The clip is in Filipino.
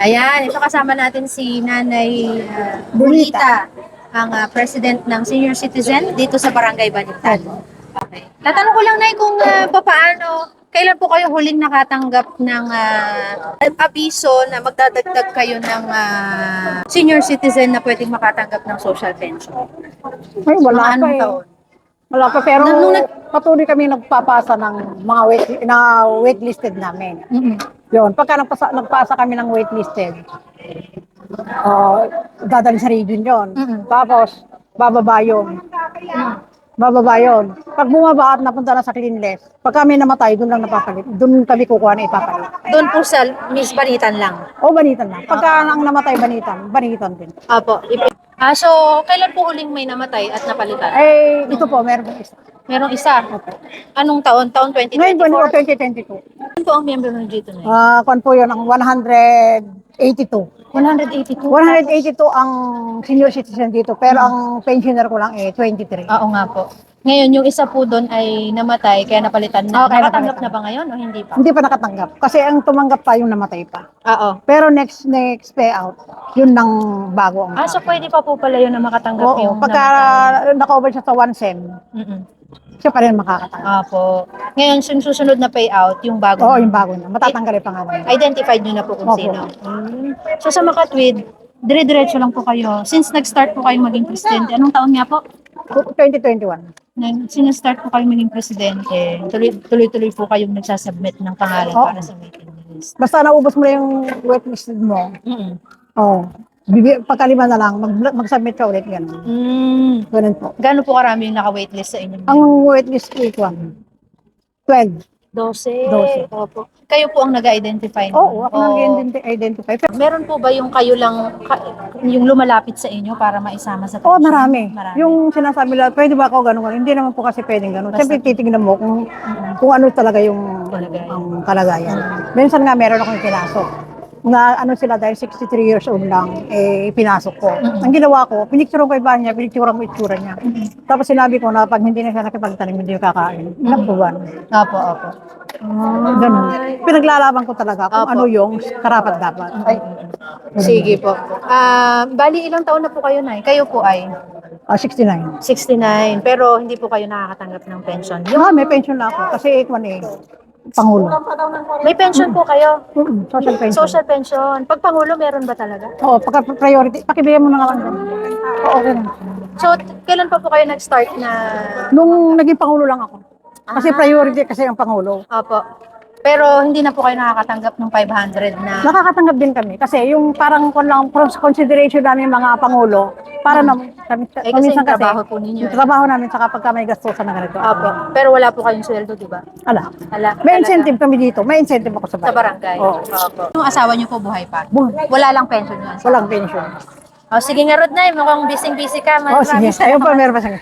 Ayan, ito kasama natin si Nanay uh, Bulita, ang uh, president ng senior citizen dito sa Barangay Balitan. Okay. Tatanong ko lang, Nay, kung uh, papaano, kailan po kayo huling nakatanggap ng uh, abiso na magdadagdag kayo ng uh, senior citizen na pwedeng makatanggap ng social pension? Ay, wala Mga pa anong eh. taon? Wala pa, pero Nung- nung nag- patuloy kami nagpapasa ng mga wait, na waitlisted namin. Mm-mm. Yun, pagka nagpasa, nagpasa kami ng waitlisted, uh, dadali sa region yun. Mm-mm. Tapos, bababa yun. Bababa yun. Pag bumaba at napunta na sa cleanless, pag kami namatay, doon lang napapalit. Doon kami kukuha na ipapalit. Doon po sa Miss Banitan lang. O banitan lang. Pagka ang namatay, banitan. Banitan din. Apo. Ah, so, kailan po huling may namatay at napalitan? Eh, ito po, meron po isa. Merong isa. Anong taon? Taon Ngayon po, 2024? 2022. Ano po ang miyembro ng G2 na yun? Ah, kwan po yun, ang 182. 182. 182 ang senior citizen dito, pero ang pensioner ko lang eh 23. Oo nga po. Ngayon, yung isa po doon ay namatay, kaya napalitan na. Okay, Nakatanggap napalitan. na ba ngayon o hindi pa? Hindi pa nakatanggap kasi ang tumanggap pa yung namatay pa. Oo. Pero next next payout, yun nang bago ang. Ah, so pwede pa po pala yun na makatanggap Oo, yung pagka namatay. na-cover siya sa one sem, Mm-mm. Siya pa rin makakatanggap. Apo. Ngayon, yung susunod na payout, yung bago. Oo, na. yung bago na. Matatanggalin pa nga namin. Identified nyo na po kung Opo. sino. Mm. So sa Makatwid, dire-diretso lang po kayo. Since nag-start po kayo maging presidente, anong taon nga po? 2021. Nag, sinastart po kayo maging presidente, tuloy- tuloy-tuloy po kayong nagsasubmit ng pangalan Oo. para sa waiting list. Basta naubos mo na yung waitlist mo, Mm-mm. oh, bibi, pagkalima na lang, mag, mag-submit ka ulit. Ganun. Mm. Ganun po. Gaano po karami yung naka-waitlist sa inyo? Ang waitlist ko ito, 12. 12. 12. Opo. Kayo po ang nag-identify. Oo, ako nang identify. Meron po ba yung kayo lang, ka- yung lumalapit sa inyo para maisama sa Oo, pension? marami. Marami. Yung sinasabi nila, pwede ba ako ganun? ganun? Hindi naman po kasi pwedeng ganun. Basta- Siyempre titignan mo kung, kung ano talaga yung Kalagayan. ang kalagayan. Minsan nga meron akong pinasok. Na ano sila dahil 63 years old lang, eh pinasok ko. Mm-mm. Ang ginawa ko, pinicturean ko bahay niya, pinicturean ko itsura niya. Tapos sinabi ko na pag hindi na siya nakipagtanim, hindi kakain. Nakbuwan. Opo, opo. Ganun. Pinaglalaban ko talaga kung Opo. ano yung karapat dapat. Ay, Sige po. Ah, bali ilang taon na po kayo na? Kayo po ay ah, 69. 69, pero hindi po kayo nakakatanggap ng pension. Yung Ah, may pension na ako. Kasi ikuan eh, Pangulo. may pension po kayo. Mm, Social pension. Social pension. Pag pangulo meron ba talaga? Oo, pagka priority, pakibigyan mo na lang. Oo, okay lang. So, kailan pa po kayo nag-start na Nung naging Pangulo lang ako. Kasi Ah. priority kasi ang Pangulo. Opo. Pero hindi na po kayo nakakatanggap ng 500 na Nakakatanggap din kami. Kasi yung parang kon lang, consideration namin mga Pangulo, para na, kami, Eh, kasi minsan yung trabaho po ninyo, Yung eh. trabaho namin, saka pagka may gastusan na ganito. Opo. Pero wala po kayong sweldo, di ba? Ala. Wala. May talaga. incentive kami dito. May incentive ako sa Sa bahay. barangay. Oo. Opo. Yung asawa niyo po buhay pa? Buhay. Wala lang pension yun. Walang pension. Oh, sige nga, Rod na. Mukhang busy-busy ka. Oh, sige. Ayun pa, meron pa siya.